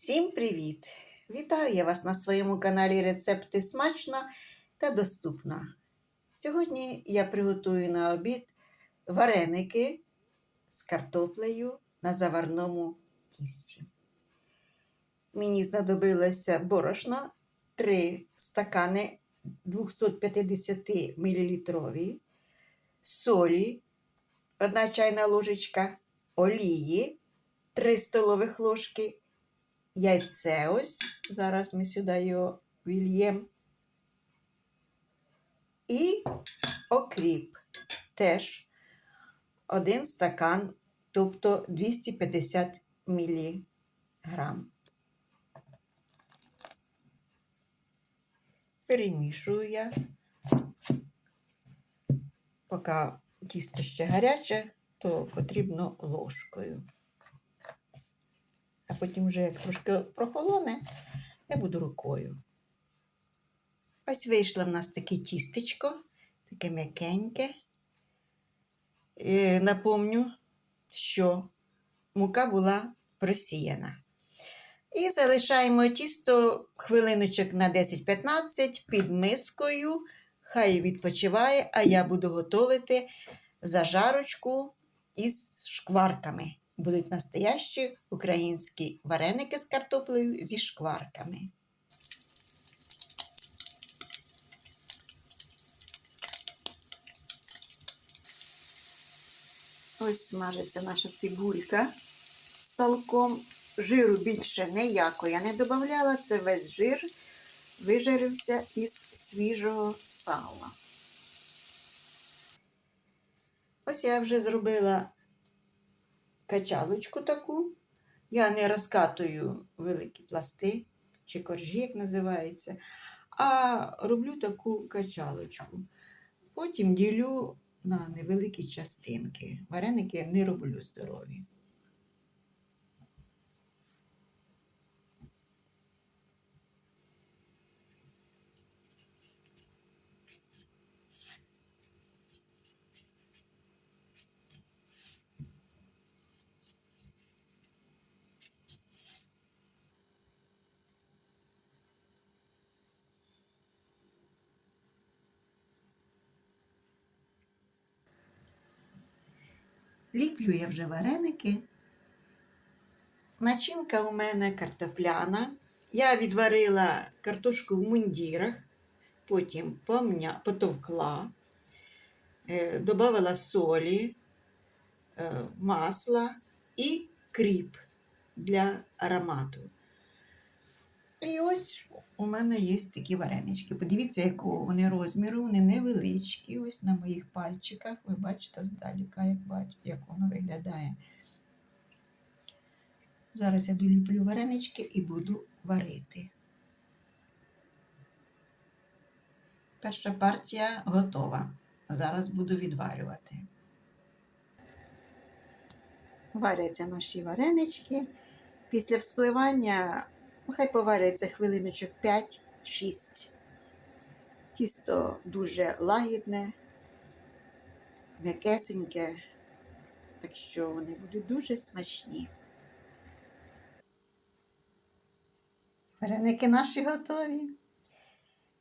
Всім привіт! Вітаю я вас на своєму каналі Рецепти смачно та доступно. Сьогодні я приготую на обід вареники з картоплею на заварному тісті. Мені знадобилося борошно 3 стакани 250 мл, солі, 1 чайна ложечка, олії, 3 столових ложки яйце ось. Зараз ми сюди його вільємо. І окріп теж один стакан, тобто 250 міліграм. Перемішую я, поки тісто ще гаряче, то потрібно ложкою. Потім вже як трошки прохолоне, я буду рукою. Ось вийшло в нас таке тістечко, таке м'якеньке. І напомню, що мука була просіяна. І залишаємо тісто хвилиночок на 10-15 під мискою. Хай відпочиває, а я буду готувати зажарочку із шкварками будуть настоящі українські вареники з картоплею зі шкварками. Ось смажиться наша цибулька з салком. Жиру більше ніякого я не додавала, це весь жир вижарився із свіжого сала. Ось я вже зробила качалочку таку. Я не розкатую великі пласти, чи коржі, як називається, а роблю таку качалочку. Потім ділю на невеликі частинки. Вареники не роблю здорові. Ліплю я вже вареники. Начинка у мене картопляна. Я відварила картошку в мундірах, потім помня, потовкла, додавала додала солі, е, масла і кріп для аромату. І ось у мене є такі варенички. Подивіться, якого вони розміру, вони невеличкі. Ось на моїх пальчиках. Ви бачите здаліка, як, як воно виглядає. Зараз я доліплю варенички і буду варити. Перша партія готова. Зараз буду відварювати. Варяться наші варенички. Після вспливання Хай поваряться хвилиночок 5-6. Тісто дуже лагідне, м'якесеньке, так що вони будуть дуже смачні. Вареники наші готові.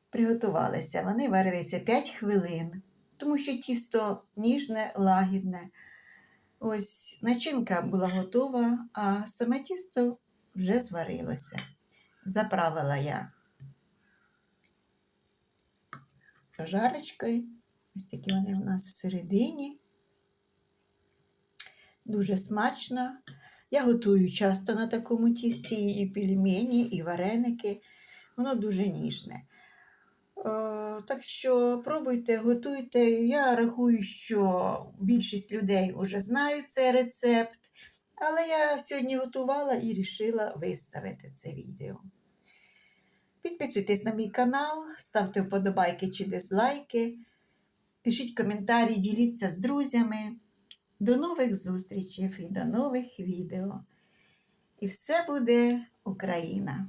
Приготувалися. Вони варилися 5 хвилин, тому що тісто ніжне, лагідне. Ось начинка була готова, а саме тісто вже зварилося заправила я зажарочкою. Ось такі вони у нас всередині. Дуже смачно. Я готую часто на такому тісті і пельмені, і вареники. Воно дуже ніжне. О, так що пробуйте, готуйте. Я рахую, що більшість людей вже знають цей рецепт. Але я сьогодні готувала і вирішила виставити це відео. Підписуйтесь на мій канал, ставте вподобайки чи дизлайки, пишіть коментарі, діліться з друзями. До нових зустрічей і до нових відео. І все буде Україна!